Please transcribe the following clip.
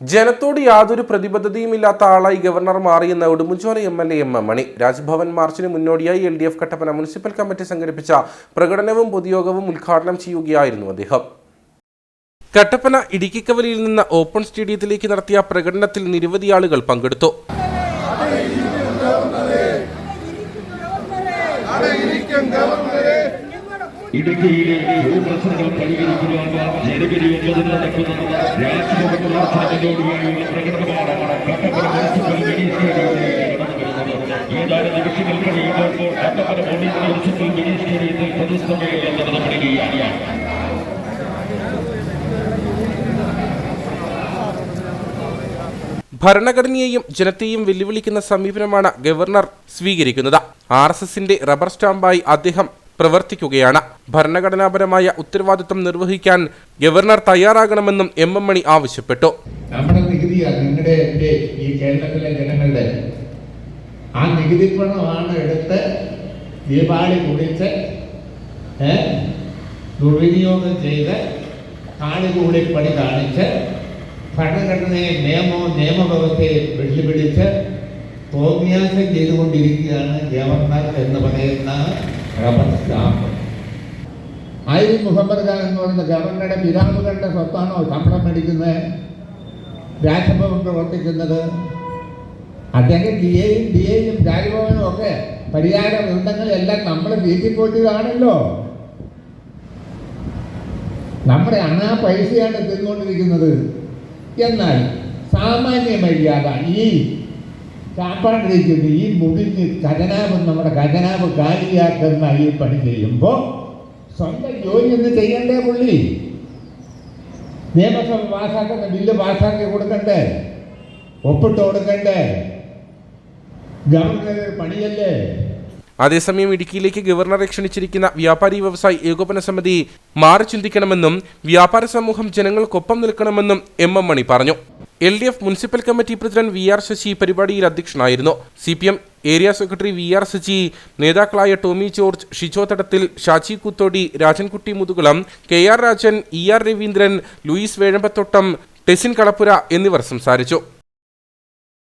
ജനത്തോട് യാതൊരു പ്രതിബദ്ധതയും ഇല്ലാത്ത ആളായി governor മാറിയെന്ന Udumbanchola M L A M M Mani. Raj Bhavan മാർച്ചിന് മുന്നോടിയായി L D F Kattappana municipal committee സംഘടിപ്പിച്ച പ്രകടനവും പൊതുയോഗവും ഉദ്ഘാടനം ചെയ്യുകയായിരുന്നു അദ്ദേഹം. കട്ടപ്പന ഇടുക്കിക്കവലിയിൽ നിന്ന് ഓപ്പൺ സ്റ്റേഡിയത്തിലേക്ക് നടത്തിയ പ്രകടനത്തിൽ നിരവധി ആളുകൾ പങ്കെടുത്തു. ഇടുക്കിയിലെ ഭൂപ്രശ്നങ്ങൾ പരിഹരിക്കുവാനുള്ള ഭരണഘടനയെയും ജനത്തെയും വെല്ലുവിളിക്കുന്ന സമീപനമാണ് ഗവർണർ സ്വീകരിക്കുന്നത്. ആർ എസ് എസിന്റെ റബ്ബർ സ്റ്റാമ്പായി അദ്ദേഹം പ്രവർത്തിക്കുകയാണ്. ഭരണഘടനാപരമായ ഉത്തരവാദിത്വം നിർവഹിക്കാൻ ഗവർണർ തയ്യാറാകണമെന്നും എം എം മണി ആവശ്യപ്പെട്ടു. നമ്മുടെ നികുതിയാണ് നിങ്ങളുടെ ഈ കേരളത്തിലെ ജനങ്ങളുടെ ആ നികുതി പണമാണ് എടുത്ത് ദീപാവലി കുടിച്ച് ദുർവിനിയോഗം ചെയ്ത് കാണികൂടി പണി കാണിച്ച് ഭരണഘടനയെ നിയമവും നിയമവ്യവസ്ഥയെ വെല്ലുവിളിച്ച് തോന്നിയാസം ചെയ്തുകൊണ്ടിരിക്കുകയാണ് ഗവർണർ എന്ന് പറയുന്ന റബ്ബർ ആയിരം മുഹമ്മദ് ഖാൻ എന്ന് പറയുന്ന ഗവർണറുടെ പിതാവുകളുടെ സ്വത്താണോ ശമ്പളം മേടിക്കുന്നത്? രാജ്ഭവൻ പ്രവർത്തിക്കുന്നത്? അദ്ദേഹം ഡി എയും ഡി എയും രാജ്ഭവനും ഒക്കെ പരിഹാര വൃന്ദങ്ങളെല്ലാം നമ്മൾ വീട്ടിൽ പോയിട്ടാണല്ലോ. നമ്മുടെ അണാ പൈസയാണ് തിന്നുകൊണ്ടിരിക്കുന്നത് എന്നാൽ സാമാന്യ മര്യാദ ഈ ചാപ്പാണ്ടിരിക്കുന്ന ഈ മുടിഞ്ഞ് ഖജനാവ് നമ്മുടെ കരനാപ് കാലിയാക്കുന്ന ഈ പണി ചെയ്യുമ്പോൾ സ്വന്തം ജോലി ഒന്ന് ചെയ്യണ്ടേ പുള്ളി? നിയമസഭ പാസ്സാക്കുന്ന ബില്ല് പാസ്സാക്കി കൊടുക്കണ്ടേ? ഒപ്പിട്ട് കൊടുക്കണ്ടേ? ഗവർണർ പണിയല്ലേ? അതേസമയം ഇടുക്കിയിലേക്ക് ഗവർണറെ ക്ഷണിച്ചിരിക്കുന്ന വ്യാപാരി വ്യവസായി ഏകോപന സമിതി മാറി ചിന്തിക്കണമെന്നും വ്യാപാര സമൂഹം ജനങ്ങൾക്കൊപ്പം നിൽക്കണമെന്നും എം എം മണി പറഞ്ഞു. L D F municipal committee president V R Sasi പരിപാടിയിൽ അധ്യക്ഷനായിരുന്നു. C P M area secretary V R Sasi നേതാക്കളായ Tomy George Shijo Thadathil Shaji Kuthodi Rajankutty Muthukulam K R Rajan E R Raveendran Louis Vezhambathottam Tessin Kalappura എന്നിവർ സംസാരിച്ചു.